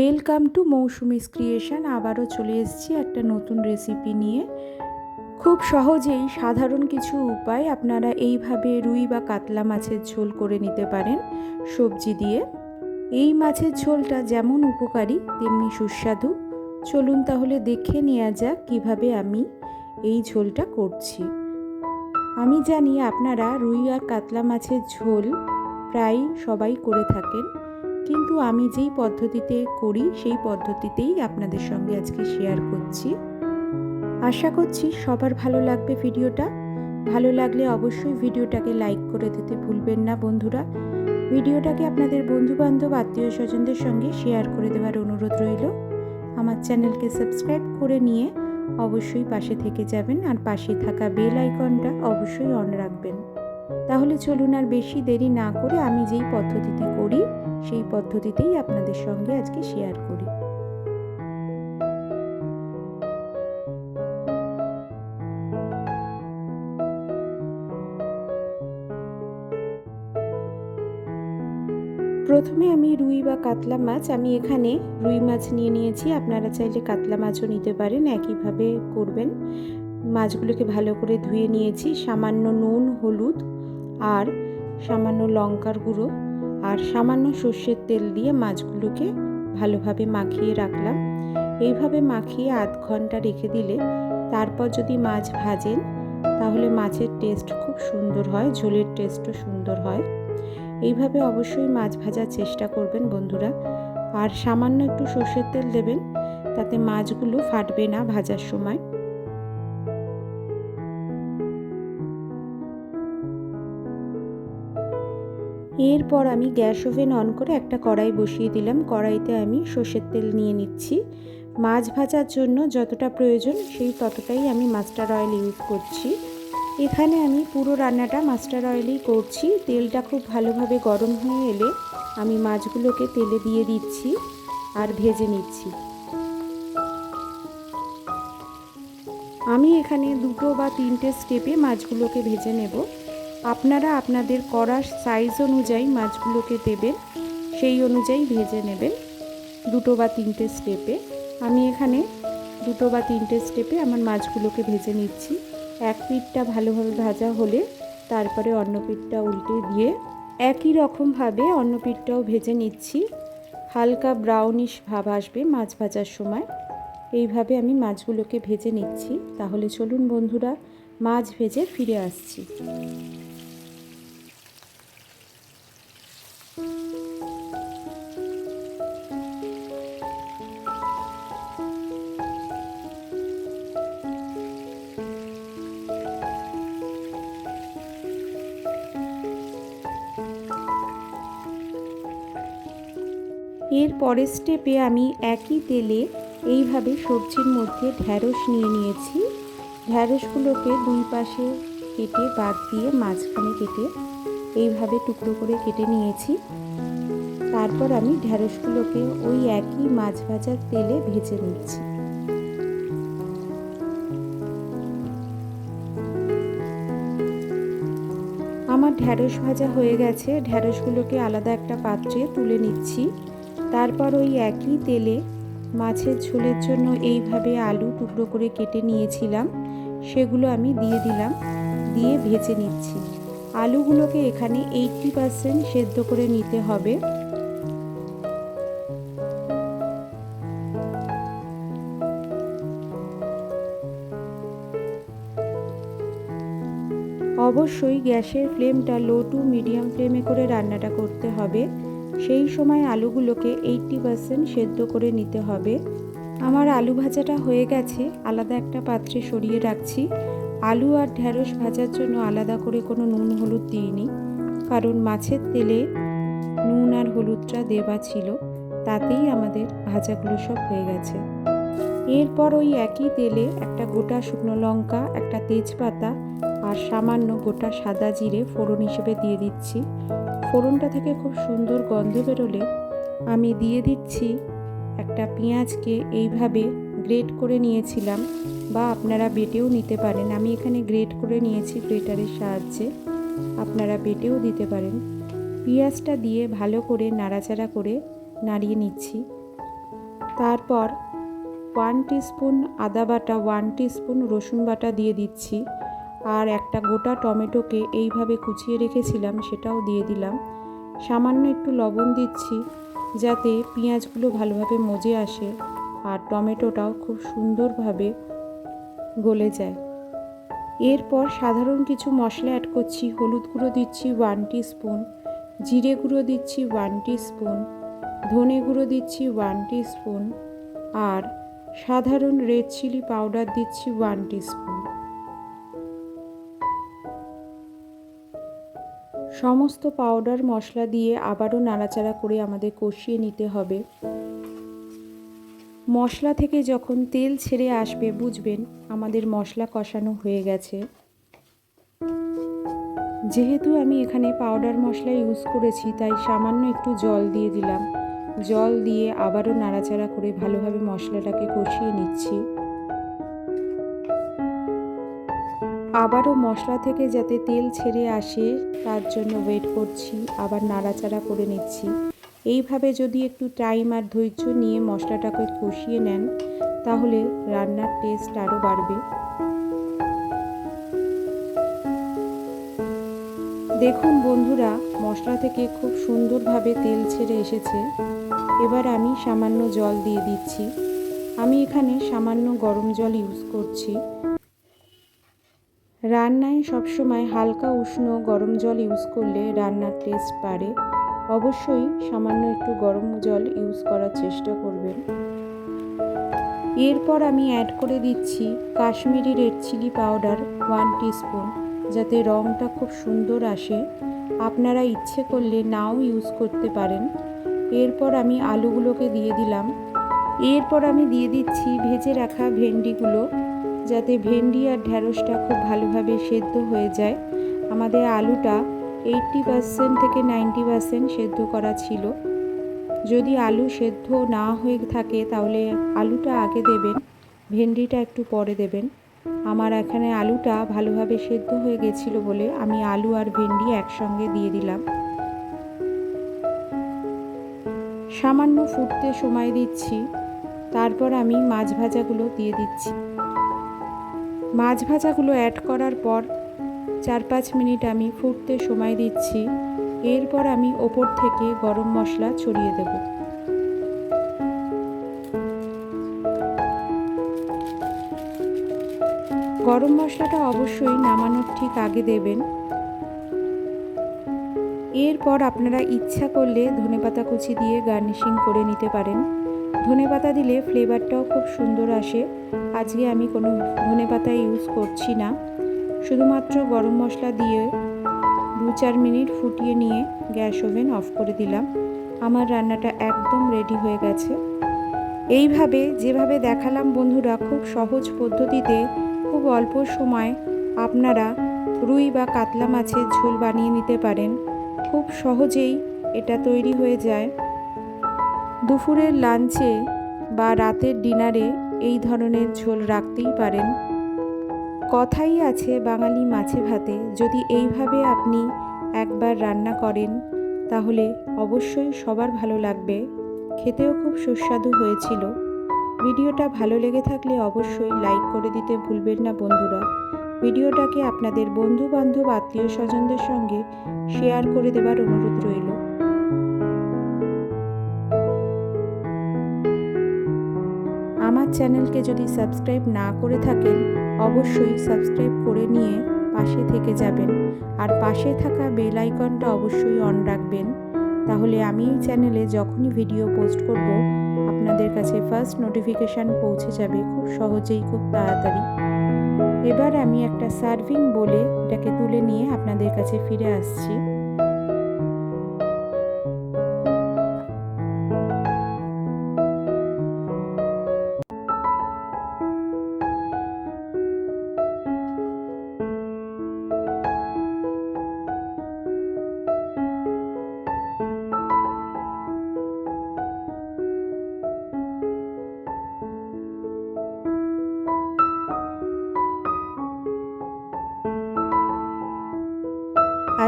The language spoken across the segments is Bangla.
ওয়েলকাম টু মৌসুমিস ক্রিয়েশন আবারও চলে এসেছি একটা নতুন রেসিপি নিয়ে। খুব সহজেই সাধারণ কিছু উপায় আপনারা এইভাবে রুই বা কাতলা মাছের ঝোল করে নিতে পারেন সবজি দিয়ে। এই মাছের ঝোলটা যেমন উপকারী, তেমনি সুস্বাদু। চলুন তাহলে দেখে নেওয়া যাক কীভাবে আমি এই ঝোলটা করছি। আমি জানি আপনারা রুই আর কাতলা মাছের ঝোল প্রায় সবাই করে থাকেন। কিন্তু আমি যেই পদ্ধতিতে করি, সেই পদ্ধতিতেই আপনাদের সঙ্গে আজকে শেয়ার করছি। আশা করছি সবার ভালো লাগবে ভিডিওটা। ভালো লাগলে অবশ্যই ভিডিওটাকে লাইক করে দিতে ভুলবেন না বন্ধুরা। ভিডিওটাকে আপনাদের বন্ধুবান্ধব আত্মীয় স্বজনদের সঙ্গে শেয়ার করে দেওয়ার অনুরোধ রইল। আমার চ্যানেলকে সাবস্ক্রাইব করে নিয়ে অবশ্যই পাশে থেকে যাবেন আর পাশে থাকা বেল আইকনটা অবশ্যই অন রাখবেন। তাহলে চলুন আর বেশি দেরি না করে আমি যেই পদ্ধতিতে করি, সেই পদ্ধতিতেই আপনাদের সঙ্গে আজকে শেয়ার করি। প্রথমে আমি রুই বা কাতলা মাছ, আমি এখানে রুই মাছ নিয়ে নিয়েছি। আপনারা চাইলে কাতলা মাছও নিতে পারেন, একইভাবে করবেন। মাছগুলোকে ভালো করে ধুয়ে নিয়েছি। সামান্য নুন, হলুদ আর সামান্য লঙ্কার গুঁড়ো আর সামান্য সর্ষের তেল দিয়ে মাছগুলোকে ভালোভাবে মাখিয়ে রাখলাম। এইভাবে মাখিয়ে আধ ঘণ্টা রেখে দিলে তারপর যদি মাছ ভাজেন, তাহলে মাছের টেস্ট খুব সুন্দর হয়, ঝোলের টেস্টও সুন্দর হয়। এইভাবে অবশ্যই মাছ ভাজার চেষ্টা করবেন বন্ধুরা। আর সামান্য একটু সর্ষের তেল দেবেন, তাতে মাছগুলো ফাটবে না ভাজার সময়। এরপর আমি গ্যাস ওভেন অন করে একটা কড়াই বসিয়ে দিলাম। কড়াইতে আমি সর্ষের তেল নিয়ে নিচ্ছি। মাছ ভাজার জন্য যতটা প্রয়োজন সেই ততটাই আমি মাস্টার অয়েল ইউজ করছি। এখানে আমি পুরো রান্নাটা মাস্টার অয়েলেই করছি। তেলটা খুব ভালোভাবে গরম হয়ে এলে আমি মাছগুলোকে তেলে দিয়ে দিচ্ছি আর ভেজে নিচ্ছি। আমি এখানে দুটো বা তিনটে স্টেপে মাছগুলোকে ভেজে নেব। আপনারা আপনাদের করার সাইজ অনুযায়ী মাছগুলোকে দেবেন, সেই অনুযায়ী ভেজে নেবেন দুটো বা তিনটে স্টেপে আমি এখানে দুটো বা তিনটে স্টেপে আমার মাছগুলোকে ভেজে নিচ্ছি। এক পিঠটা ভালোভাবে ভাজা হলে তারপরে অন্য পিঠটা উল্টে দিয়ে একই রকমভাবে অন্য পিঠটাও ভেজে নিচ্ছি। হালকা ব্রাউনিশ ভাব আসবে মাছ ভাজার সময়। এইভাবে আমি মাছগুলোকে ভেজে নিচ্ছি। তাহলে চলুন বন্ধুরা, মাছ ভেজে ফিরে আসছি। এর পরের স্টেপে আমি একই তেলে এইভাবে সবজির মধ্যে ঢ্যাঁড়স নিয়ে নিয়েছি। ঢ্যাঁড়সগুলোকে দুই পাশে কেটে বাদ দিয়ে মাঝখানে কেটে এইভাবে টুকরো করে কেটে নিয়েছি। তারপর আমি ঢ্যাঁড়সগুলোকে ওই একই মাছ ভাজার তেলে ভেজে নিচ্ছি। আমার ঢ্যাঁড়স ভাজা হয়ে গেছে। ঢ্যাঁড়সগুলোকে আলাদা একটা পাত্রে তুলে নিচ্ছি। তারপর ওই একই তেলে মাছের ঝোলের জন্য এইভাবে আলু টুকরো করে কেটে নিয়েছিলাম, সেগুলো আমি দিয়ে দিলাম, দিয়ে ভেজে নিচ্ছি। আলুগুলোকে এখানে এইটটি পারসেন্ট সেদ্ধ করে নিতে হবে। অবশ্যই গ্যাসের ফ্লেমটা লো টু মিডিয়াম ফ্লেমে করে রান্নাটা করতে হবে। সেই সময় আলুগুলোকে এইটটি পারসেন্ট সেদ্ধ করে নিতে হবে। আমার আলু ভাজাটা হয়ে গেছে, আলাদা একটা পাত্রে সরিয়ে রাখছি। আলু আর ঢ্যাঁড়স ভাজার জন্য আলাদা করে কোনো নুন হলুদ দিইনি, কারণ মাছের তেলে নুন আর হলুদটা দেওয়া ছিল, তাতেই আমাদের ভাজাগুলো সব হয়ে গেছে। এরপর ওই একই তেলে একটা গোটা শুকনো লঙ্কা, একটা তেজপাতা আর সামান্য গোটা সাদা জিরে ফোড়ন হিসেবে দিয়ে দিচ্ছি। ফোড়নটা থেকে খুব সুন্দর গন্ধ বেরোলে আমি দিয়ে দিচ্ছি একটা পেঁয়াজকে। এইভাবে গ্রেট করে নিয়েছিলাম বা আপনারা বেটেও নিতে পারেন। আমি এখানে গ্রেট করে নিয়েছি গ্রেটারের সাহায্যে। আপনারা বেটেও দিতে পারেন। পেঁয়াজটা দিয়ে ভালো করে নাড়াচাড়া করে নাড়িয়ে নিচ্ছি। তারপর ওয়ান স্পুন আদা বাটা, ওয়ান স্পুন রসুন বাটা দিয়ে দিচ্ছি। আর একটা গোটা টমেটোকে এইভাবে কুচিয়ে রেখেছিলাম, সেটাও দিয়ে দিলাম। সামান্য একটু লবণ দিচ্ছি, যাতে পেঁয়াজগুলো ভালোভাবে মজে আসে আর টমেটোটাও খুব সুন্দরভাবে গলে যায়। এরপর সাধারণ কিছু মশলা অ্যাড করছি, হলুদ গুঁড়ো দিচ্ছি ওয়ান স্পুন জিরে গুঁড়ো দিচ্ছি ওয়ান স্পুন ধনে গুঁড়ো দিচ্ছি ওয়ান স্পুন আর সাধারণ রেড চিলি পাউডার দিচ্ছি ওয়ান স্পুন সমস্ত পাউডার মশলা দিয়ে আবারও নাড়াচাড়া করে আমাদের কষিয়ে নিতে হবে। মশলা থেকে যখন তেল ছেড়ে আসবে, বুঝবেন আমাদের মশলা কষানো হয়ে গেছে। যেহেতু আমি এখানে পাউডার মশলা ইউজ করেছি, তাই সামান্য একটু জল দিয়ে দিলাম। জল দিয়ে আবারও নাড়াচাড়া করে ভালোভাবে মশলাটাকে কষিয়ে নিচ্ছি। আবারও মশলা থেকে যাতে তেল ছেড়ে আসে, তার জন্য ওয়েট করছি, আবার নাড়াচাড়া করে নিচ্ছি। এইভাবে যদি একটু টাইম আর ধৈর্য নিয়ে মশলাটাকে কষিয়ে নেন, তাহলে রান্নার টেস্ট আরও বাড়বে। দেখুন বন্ধুরা, মশলা থেকে খুব সুন্দরভাবে তেল ছেড়ে এসেছে। এবার আমি সামান্য জল দিয়ে দিচ্ছি। আমি এখানে সামান্য গরম জল ইউজ করছি। রান্নায় সবসময় হালকা উষ্ণ গরম জল ইউজ করলে রান্নার টেস্ট বাড়ে। অবশ্যই সামান্য একটু গরম জল ইউজ করার চেষ্টা করবেন। এরপর আমি অ্যাড করে দিচ্ছি Kashmiri red chilli powder one teaspoon যাতে রঙটা খুব সুন্দর আসে। আপনারা ইচ্ছে করলে নাও ইউজ করতে পারেন। এরপর আমি আলুগুলোকে দিয়ে দিলাম। এরপর আমি দিয়ে দিচ্ছি ভেজে রাখা ভেন্ডিগুলো, যাতে ভেন্ডি আর ঢ্যাঁড়সটা খুব ভালোভাবে সেদ্ধ হয়ে যায়। আমাদের আলুটা এইটটি পার্সেন্ট থেকে নাইনটি পার্সেন্ট সেদ্ধ করা ছিল। যদি আলু সেদ্ধ না হয়ে থাকে, তাহলে আলুটা আগে দেবেন, ভেন্ডিটা একটু পরে দেবেন। আমার এখানে আলুটা ভালোভাবে সেদ্ধ হয়ে গেছিল বলে আমি আলু আর ভেন্ডি একসঙ্গে দিয়ে দিলাম। সামান্য ফুটতে সময় দিচ্ছি, তারপর আমি মাছ ভাজাগুলো দিয়ে দিচ্ছি। মাছ ভাজাগুলো অ্যাড করার পর চার পাঁচ মিনিট আমি ফুটতে সময় দিচ্ছি, এরপর আমি ওপর থেকে গরম মশলা ছড়িয়ে দেব। গরম মশলাটা অবশ্যই নামানোর ঠিক আগে দেবেন। এরপর আপনারা ইচ্ছা করলে ধনেপাতা কুচি দিয়ে গার্নিশিং করে নিতে পারেন। ধনেপাতা দিলে ফ্লেভারটাও খুব সুন্দর আসে। আজকে আমি কোনো ধনেপাতা ইউজ করছি না। শুধুমাত্র গরম মশলা দিয়ে দু চার মিনিট ফুটিয়ে নিয়ে গ্যাস ওভেন অফ করে দিলাম। আমার রান্নাটা একদম রেডি হয়ে গেছে। এইভাবে যেভাবে দেখালাম বন্ধুরা, খুব সহজ পদ্ধতিতে খুব অল্প সময় আপনারা রুই বা কাতলা মাছের ঝোল বানিয়ে নিতে পারেন। খুব সহজেই এটা তৈরি হয়ে যায়। দুপুরের লাঞ্চে বা রাতের ডিনারে এই ধরনের ঝোল রাখতেই পারেন। কথাই আছে বাঙালি মাছে ভাতে, যদি এইভাবে আপনি একবার রান্না করেন, তাহলে অবশ্যই সবার ভালো লাগবে। খেতেও খুব সুস্বাদু হয়েছিল। ভিডিওটা ভালো লেগে থাকলে অবশ্যই লাইক করে দিতে ভুলবেন না বন্ধুরা। ভিডিওটাকে আপনাদের বন্ধু বান্ধব আত্মীয় স্বজনদের সঙ্গে শেয়ার করে দেবার অনুরোধ রইল। আমার চ্যানেলকে যদি সাবস্ক্রাইব না করে থাকেন, অবশ্যই সাবস্ক্রাইব করে নিয়ে পাশে থেকে যাবেন। আর পাশে থাকা বেল আইকনটা অবশ্যই অন রাখবেন। তাহলে আমি এই চ্যানেলে যখনই ভিডিও পোস্ট করব আপনাদের কাছে ফার্স্ট নোটিফিকেশান পৌঁছে যাবে খুব সহজেই, খুব তাড়াতাড়ি। এবার আমি একটা সার্ভিং বলে এটাকে তুলে নিয়ে আপনাদের কাছে ফিরে আসছি।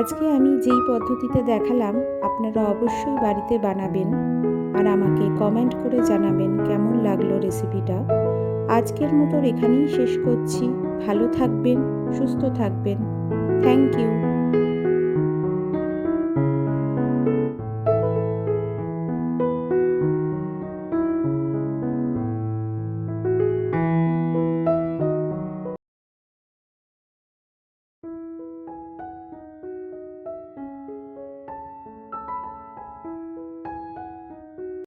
আজকে আমি যেই পদ্ধতিতে দেখালাম, আপনারা অবশ্যই বাড়িতে বানাবেন। আর আমাকে কমেন্ট করে জানাবেন কেমন লাগল রেসিপিটা আজকের মতো এখানেই শেষ করছি। ভালো থাকবেন, সুস্থ থাকবেন। Thank you